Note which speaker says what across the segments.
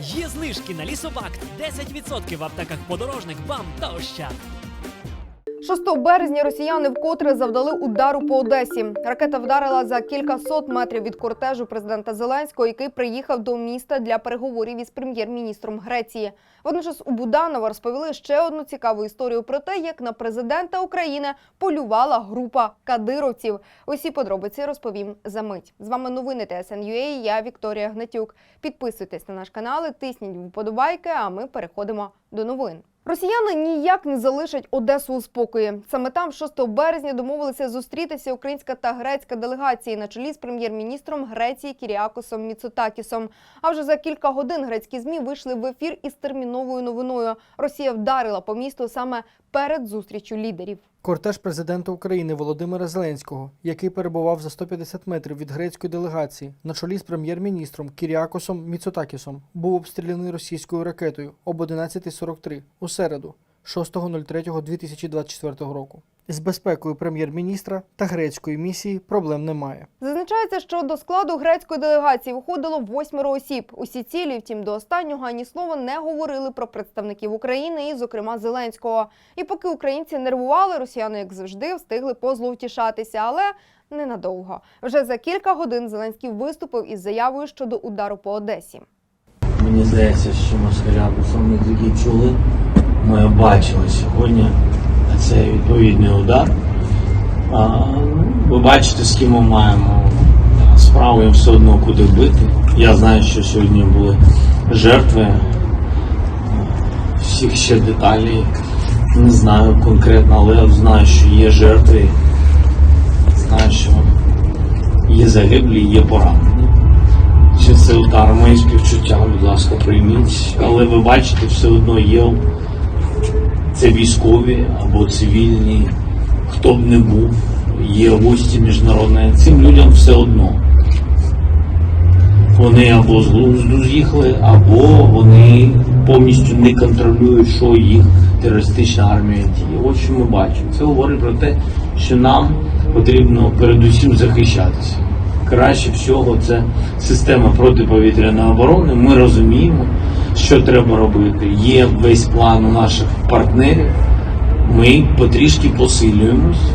Speaker 1: Є знижки на лісобакт 10% в аптеках подорожник, бам та ощад.
Speaker 2: 6 березня росіяни вкотре завдали удару по Одесі. Ракета вдарила за кілька сот метрів від кортежу президента Зеленського, який приїхав до міста для переговорів із прем'єр-міністром Греції. Водночас у Буданова розповіли ще одну цікаву історію про те, як на президента України полювала група кадировців. Усі подробиці розповім за мить. З вами новини ТСН.UA, Я Вікторія Гнатюк. Підписуйтесь на наш канал, тисніть вподобайки. А ми переходимо до новин. Росіяни ніяк не залишать Одесу у спокої. Саме там 6 березня домовилися зустрітися українська та грецька делегації на чолі з прем'єр-міністром Греції Кіріакосом Міцотакісом. А вже за кілька годин грецькі змі вийшли в ефір із терміновою новиною. Росія вдарила по місту саме перед зустрічю лідерів.
Speaker 3: Кортеж президента України Володимира Зеленського, який перебував за 150 метрів від грецької делегації на чолі з прем'єр-міністром Кіріакосом Міцотакісом, був обстріляний російською ракетою об 11.43 у середу, 6.03.2024 року. З безпекою прем'єр-міністра та грецької місії проблем немає.
Speaker 2: Зазначається, що до складу грецької делегації входило восьмеро осіб. Усі цілі, втім, до останнього ані слова не говорили про представників України і, зокрема, Зеленського. І поки українці нервували, росіяни, як завжди, встигли позловтішатися, але ненадовго. Вже за кілька годин Зеленський виступив із заявою щодо удару по Одесі.
Speaker 4: Мені здається, що москаля саме такі чули. Ми бачили сьогодні цей відповідний удар. Ну, ви бачите, з ким ми маємо справу, їм все одно куди бити. Я знаю, що сьогодні були жертви. Всіх ще деталей не знаю конкретно, але знаю, що є жертви. Знаю, що є загиблі, є поранені. Чи це удар, мої співчуття, будь ласка, прийміть. Але ви бачите, все одно є це військові або цивільні, хто б не був, є гості міжнародні. Цим людям все одно. Вони або з глузду з'їхали, або вони повністю не контролюють, що їх терористична армія діє. От що ми бачимо. Це говорить про те, що нам потрібно передусім захищатися. Краще всього це система протиповітряної оборони. Ми розуміємо, що треба робити. Є весь план у наших партнерів. Ми потрішки посилюємось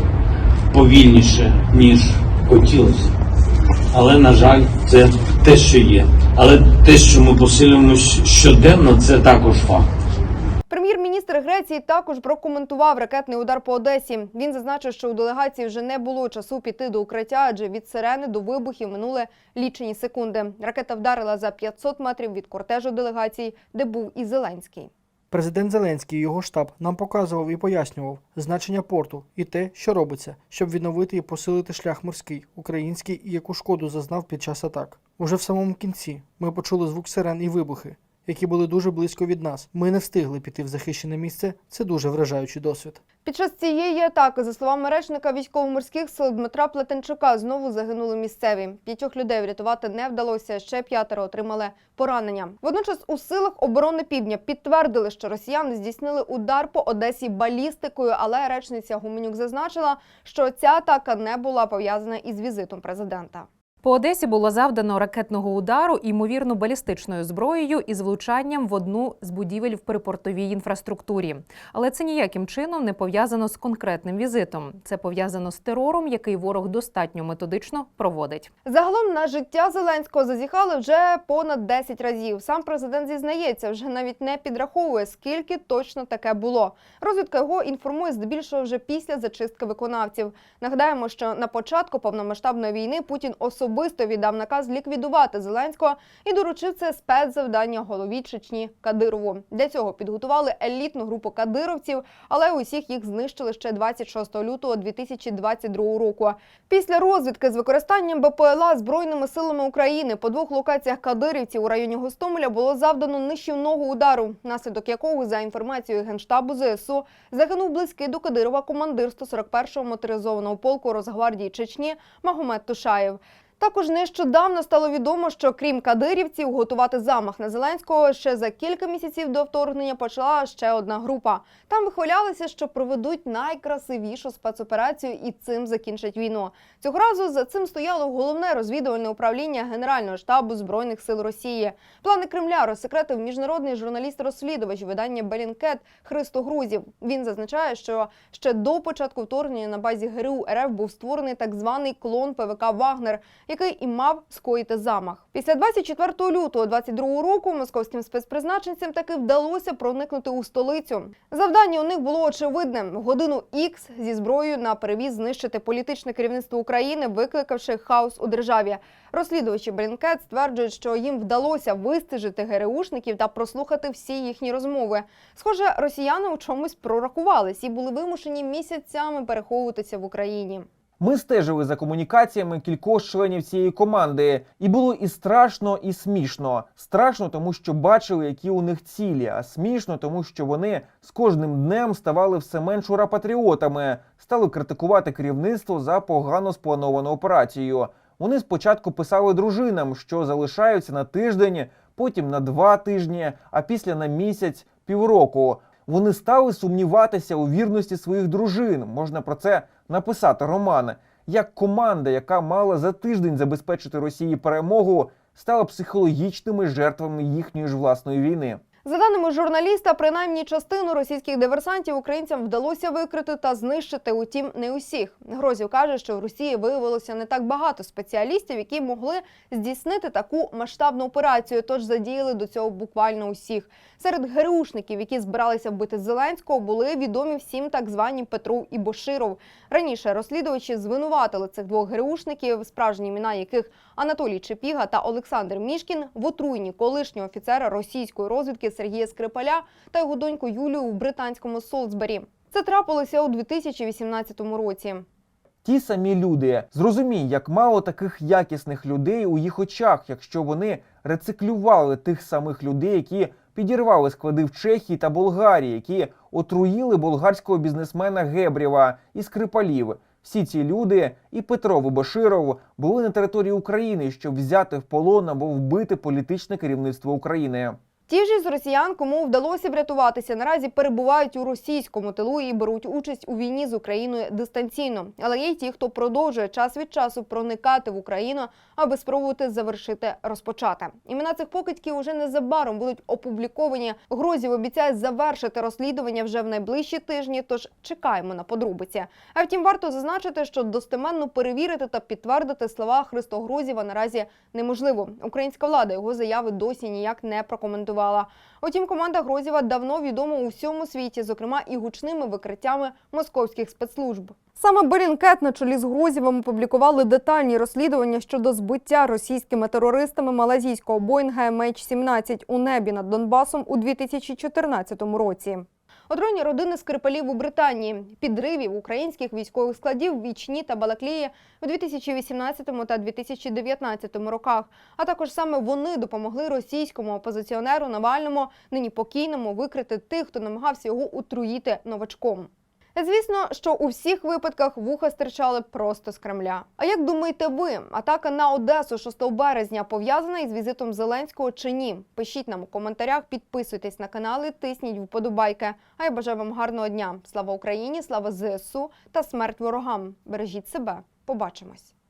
Speaker 4: повільніше, ніж хотілося. Але, на жаль, це те, що є. Але те, що ми посилюємось щоденно, це також факт.
Speaker 2: Прем'єр-міністр Греції також прокоментував ракетний удар по Одесі. Він зазначив, що у делегації вже не було часу піти до укриття, адже від сирени до вибухів минули лічені секунди. Ракета вдарила за 500 метрів від кортежу делегації, де був і Зеленський.
Speaker 3: Президент Зеленський і його штаб нам показував і пояснював значення порту і те, що робиться, щоб відновити і посилити шлях морський, український і яку шкоду зазнав під час атак. Уже в самому кінці ми почули звук сирен і вибухи, які були дуже близько від нас. Ми не встигли піти в захищене місце. Це дуже вражаючий досвід.
Speaker 2: Під час цієї атаки, за словами речника військово-морських сил Дмитра Плетенчука, знову загинули місцеві. П'ятьох людей врятувати не вдалося. Ще п'ятеро отримали поранення. Водночас у силах оборони півдня підтвердили, що росіяни здійснили удар по Одесі балістикою, але речниця Гуменюк зазначила, що ця атака не була пов'язана із візитом президента.
Speaker 5: По Одесі було завдано ракетного удару, ймовірно, балістичною зброєю із влучанням в одну з будівель в припортовій інфраструктурі. Але це ніяким чином не пов'язано з конкретним візитом. Це пов'язано з терором, який ворог достатньо методично проводить.
Speaker 2: Загалом на життя Зеленського зазіхали вже понад 10 разів. Сам президент зізнається, вже навіть не підраховує, скільки точно таке було. Розвідка його інформує здебільшого вже після зачистки виконавців. Нагадаємо, що на початку повномасштабної війни Путін особисто віддав наказ ліквідувати Зеленського і доручив це спецзавдання голові Чечні Кадирову. Для цього підготували елітну групу кадировців, але усіх їх знищили ще 26 лютого 2022 року. Після розвідки з використанням БПЛА збройними силами України по двох локаціях кадирівців у районі Гостомеля було завдано нищівного удару, наслідок якого, за інформацією генштабу ЗСУ, загинув близький до Кадирова командир 141-го моторизованого полку Росгвардії Чечні Магомед Тушаєв. Також нещодавно стало відомо, що крім кадирівців, готувати замах на Зеленського ще за кілька місяців до вторгнення почала ще одна група. Там вихвалялися, що проведуть найкрасивішу спецоперацію і цим закінчать війну. Цього разу за цим стояло головне розвідувальне управління Генерального штабу збройних сил Росії. Плани Кремля розсекретив міжнародний журналіст-розслідувач видання Белінкет Христо Грузів. Він зазначає, що ще до початку вторгнення на базі ГРУ РФ був створений так званий клон ПВК Вагнер, який і мав скоїти замах. Після 24 лютого 22 року московським спецпризначенцям таки вдалося проникнути у столицю. Завдання у них було очевидне: в годину Ікс зі зброєю на перевіз знищити політичне керівництво України, викликавши хаос у державі. Розслідувачі Блінкет стверджують, що їм вдалося вистежити ГРУшників та прослухати всі їхні розмови. Схоже, росіяни у чомусь прорахувались і були вимушені місяцями переховуватися в Україні.
Speaker 6: Ми стежили за комунікаціями кількох членів цієї команди, і було і страшно, і смішно. Страшно, тому що бачили, які у них цілі, а смішно, тому що вони з кожним днем ставали все менш ура-патріотами, стали критикувати керівництво за погано сплановану операцію. Вони спочатку писали дружинам, що залишаються на тиждень, потім на два тижні, а після на місяць, півроку. Вони стали сумніватися у вірності своїх дружин. Можна про це написати роман. Як команда, яка мала за тиждень забезпечити Росії перемогу, стала психологічними жертвами їхньої ж власної війни.
Speaker 2: За даними журналіста, принаймні частину російських диверсантів українцям вдалося викрити та знищити. Утім, не усіх. Грозів каже, що в Росії виявилося не так багато спеціалістів, які могли здійснити таку масштабну операцію. Тож задіяли до цього буквально усіх. Серед ГРУшників, які збиралися вбити Зеленського, були відомі всім так звані Петров і Боширов. Раніше розслідувачі звинуватили цих двох ГРУшників, справжні імена яких Анатолій Чепіга та Олександр Мішкін в отруєнні колишнього офіцера російської розвідки Сергія Скрипаля та його доньку Юлію у британському Солсбері. Це трапилося у 2018 році.
Speaker 6: Ті самі люди. Зрозумій, як мало таких якісних людей у їх очах, якщо вони рециклювали тих самих людей, які підірвали склади в Чехії та Болгарії, які отруїли болгарського бізнесмена Гебрєва і Скрипалів. Всі ці люди, і Петров, і Баширов, були на території України, щоб взяти в полон або вбити політичне керівництво України.
Speaker 2: Ті ж із росіян, кому вдалося врятуватися, наразі перебувають у російському тилу і беруть участь у війні з Україною дистанційно. Але є й ті, хто продовжує час від часу проникати в Україну, аби спробувати завершити розпочате. Імена цих покидьків уже незабаром будуть опубліковані. Грозів обіцяє завершити розслідування вже в найближчі тижні. Тож чекаємо на подробиці. А втім, варто зазначити, що достеменно перевірити та підтвердити слова Христо Грозєва наразі неможливо. Українська влада його заяви досі ніяк не прокоментувала. Утім, команда Грозєва давно відома у всьому світі, зокрема і гучними викриттями московських спецслужб. Саме Белінкет на чолі з Грозєвим опублікували детальні розслідування щодо збиття російськими терористами малазійського Боїнга MH17 у небі над Донбасом у 2014 році. Отруєння родини Скрипалів у Британії, підривів українських військових складів Вічні та Балаклії у 2018 та 2019 роках. А також саме вони допомогли російському опозиціонеру Навальному, нині покійному, викрити тих, хто намагався його отруїти новачком. Звісно, що у всіх випадках вуха стирчали просто з Кремля. А як думаєте ви, атака на Одесу 6 березня пов'язана із візитом Зеленського чи ні? Пишіть нам у коментарях, підписуйтесь на канал і тисніть вподобайки. А я бажаю вам гарного дня. Слава Україні, слава ЗСУ та смерть ворогам. Бережіть себе. Побачимось.